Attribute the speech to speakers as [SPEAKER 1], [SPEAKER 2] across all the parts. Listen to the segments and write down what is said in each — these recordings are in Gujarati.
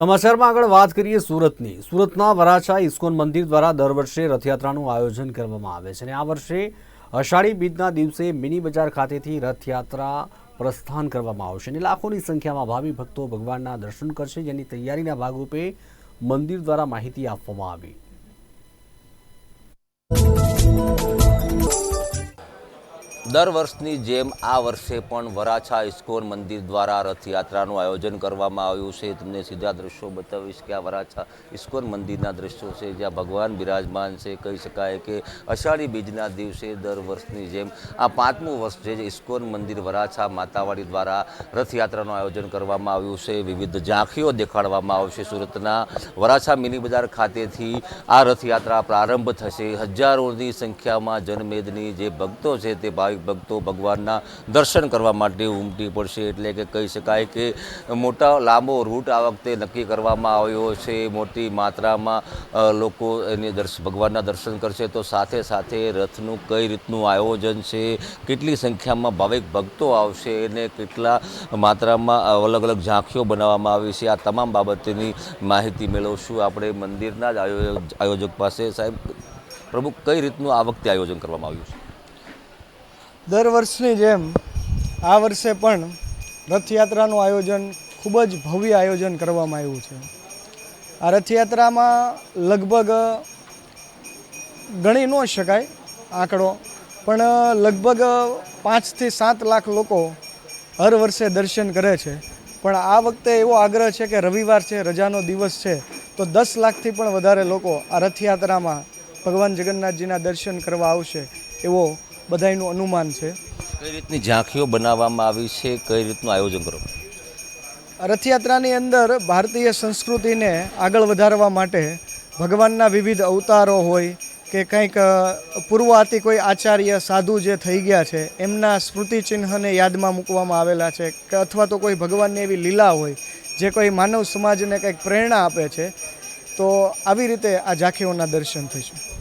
[SPEAKER 1] સમાચારમાં આગળ વાત કરીએ સુરતની. સુરતના વરાછા ઇસ્કોન મંદિર દ્વારા દર વર્ષે રથયાત્રાનું આયોજન કરવામાં આવે છે અને આ વર્ષે અષાઢી બીજના દિવસે મિની બજાર ખાતેથી રથયાત્રા પ્રસ્થાન કરવામાં આવશે અને લાખોની સંખ્યામાં ભાવિ ભક્તો ભગવાનના દર્શન કરશે, જેની તૈયારીના ભાગરૂપે મંદિર દ્વારા માહિતી આપવામાં આવી.
[SPEAKER 2] દર વર્ષની જેમ આ વર્ષે પણ વરાછા ઇસ્કોન મંદિર દ્વારા રથયાત્રાનું આયોજન કરવામાં આવ્યું છે. તમને સીધા દ્રશ્યો બતાવીશ કે આ વરાછા ઇસ્કોન મંદિરના દ્રશ્યો છે. જ્યાં ભગવાન બિરાજમાન છે. કહી શકાય કે અષાઢી બીજના દિવસે દર વર્ષની જેમ આ પાંચમું વર્ષ છે જે ઇસ્કોન મંદિર વરાછા માતાવાડી દ્વારા રથયાત્રાનું આયોજન કરવામાં આવ્યું છે. વિવિધ ઝાંખીઓ દેખાડવામાં આવશે. સુરતના વરાછા મિની બજાર ખાતેથી આ રથયાત્રા પ્રારંભ થશે. હજારોની સંખ્યામાં જનમેદની જે ભક્તો છે તે ભાવિક ભક્તો ભગવાનના દર્શન કરવા માટે ઉમટી પડશે. એટલે કે કહી શકાય કે મોટા લાંબો રૂટ આ વખતે નક્કી કરવામાં આવ્યો છે. મોટી માત્રામાં લોકો એની દર્શ, ભગવાનના દર્શન કરશે. તો સાથે સાથે રથનું કઈ રીતનું આયોજન છે? કેટલી સંખ્યામાં ભાવિક ભક્તો આવશે? અને કેટલા માત્રામાં અલગ અલગ ઝાંખીઓ બનાવવામાં આવી છે? આ તમામ બાબતની માહિતી મેળવશું આપણે મંદિરના જ આયોજક પાસે. સાહેબ, પ્રમુખ, કઈ રીતનું આ વખતે આયોજન કરવામાં આવ્યું છે?
[SPEAKER 3] દર વર્ષની જેમ આ વર્ષે પણ રથયાત્રાનું આયોજન ખૂબ જ ભવ્ય આયોજન કરવામાં આવ્યું છે. આ રથયાત્રામાં લગભગ ગણી ન શકાય આંકડો, પણ લગભગ પાંચથી સાત લાખ લોકો હર વર્ષે દર્શન કરે છે. પણ આ વખતે એવો આગ્રહ છે કે રવિવાર છે, રજાનો દિવસ છે, તો દસ લાખથી પણ વધારે લોકો આ રથયાત્રામાં ભગવાન જગન્નાથજીના દર્શન કરવા આવશે એવો બધાયનું અનુમાન છે.
[SPEAKER 2] કઈ રીતની ઝાંખીઓ બનાવવામાં આવી છે? કઈ રીતનું આયોજન કરો?
[SPEAKER 3] રથયાત્રાની અંદર ભારતીય સંસ્કૃતિને આગળ વધારવા માટે ભગવાનના વિવિધ અવતારો હોય કે કંઈક પૂર્વાથી કોઈ આચાર્ય સાધુ જે થઈ ગયા છે એમના સ્મૃતિ ચિહ્નને યાદમાં મૂકવામાં આવેલા છે કે અથવા તો કોઈ ભગવાનની એવી લીલા હોય જે કોઈ માનવ સમાજને કંઈક પ્રેરણા આપે છે તો આવી રીતે આ ઝાંખીઓના દર્શન થશે.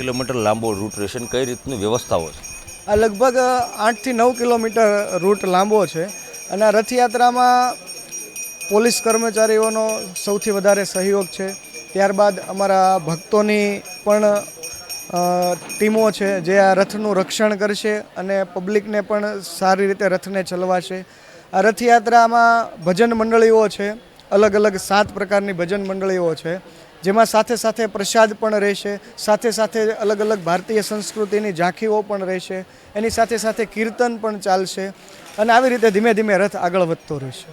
[SPEAKER 2] કિલોમીટર લાંબો રૂટ રહેશે અને કઈ રીતની વ્યવસ્થાઓ છે?
[SPEAKER 3] આ લગભગ આઠથી નવ કિલોમીટર રૂટ લાંબો છે અને આ રથયાત્રામાં પોલીસ કર્મચારીઓનો સૌથી વધારે સહયોગ છે. ત્યારબાદ અમારા ભક્તોની પણ ટીમો છે જે આ રથનું રક્ષણ કરશે અને પબ્લિકને પણ સારી રીતે રથને ચલવાશે. આ રથયાત્રામાં ભજન મંડળીઓ છે અલગ અલગ સાત પ્રકારની ભજન મંડળીઓ છે. જેમાં સાથે સાથે પ્રસાદ પણ રહેશે સાથે સાથે અલગ અલગ ભારતીય સંસ્કૃતિની ઝાંખીઓ પણ રહેશે એની સાથે સાથે કીર્તન પણ ચાલશે અને આવી રીતે ધીમે ધીમે રથ આગળ વધતો રહેશે.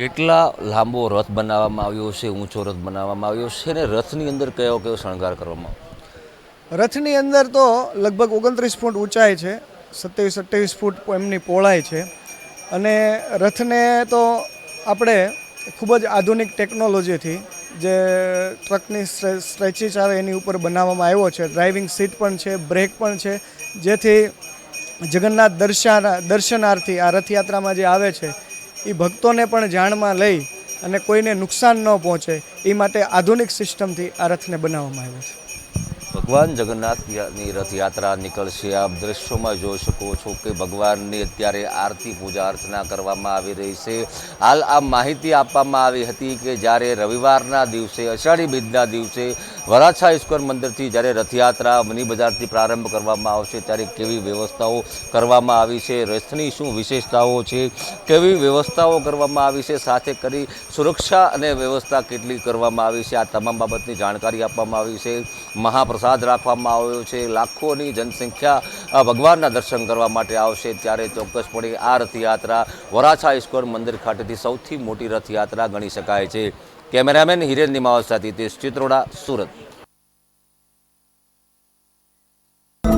[SPEAKER 2] કેટલા લાંબો રથ બનાવવામાં આવ્યો છે ઊંચો રથ બનાવવામાં આવ્યો છે અને રથની અંદર કયો કયો શણગાર કરવામાં આવ્યો?
[SPEAKER 3] રથની અંદર તો લગભગ ઓગણત્રીસ ફૂટ ઊંચાઈ છે સત્યાવીસ અઠ્યાવીસ ફૂટ એમની પહોળાઈ છે અને રથને તો આપણે ખૂબ જ આધુનિક ટેકનોલોજીથી જે ટ્રકની સ્ટ્રેચિસ આવે એની ઉપર બનાવવામાં આવ્યો છે. ડ્રાઇવિંગ સીટ પણ છે, બ્રેક પણ છે. જેથી જગન્નાથ દર્શન, દર્શનાર્થી આ રથયાત્રામાં જે આવે છે એ ભક્તોને પણ જાણમાં લઈ અને કોઈને નુકસાન ન પહોંચે એ માટે આધુનિક સિસ્ટમથી આ રથને બનાવવામાં આવ્યો છે.
[SPEAKER 2] ભગવાન જગન્નાથની રથયાત્રા નીકળશે. આપ દ્રશ્યોમાં જોઈ શકો છો કે ભગવાનની અત્યારે આરતી પૂજા અર્ચના કરવામાં આવી રહી છે. હાલ આ માહિતી આપવામાં આવી હતી કે જ્યારે રવિવારના દિવસે, અષાઢી બીજના દિવસે વરાછા ઈશ્વર મંદિરથી જ્યારે રથયાત્રા મની બજારથી પ્રારંભ કરવામાં આવશે, ત્યારે કેવી વ્યવસ્થાઓ કરવામાં આવી છે? રથની શું વિશેષતાઓ છે? કેવી વ્યવસ્થાઓ કરવામાં આવી છે? સાથે કરી સુરક્ષા અને વ્યવસ્થા કેટલી કરવામાં આવી છે? આ તમામ બાબતની જાણકારી આપવામાં આવી છે. મહાપ્રસાદ રાખવામાં આવ્યો છે. લાખોની જનસંખ્યા ભગવાનના દર્શન કરવા માટે આવશે ત્યારે ચોક્કસપણે આ રથયાત્રા વરાછા ઇસ્કોન મંદિર ખાતેથી સૌથી મોટી રથયાત્રા ગણી શકાય છે. કેમેરામેન હિરેન નિમાવત સાથે તે ચિત્રોડા, સુરત.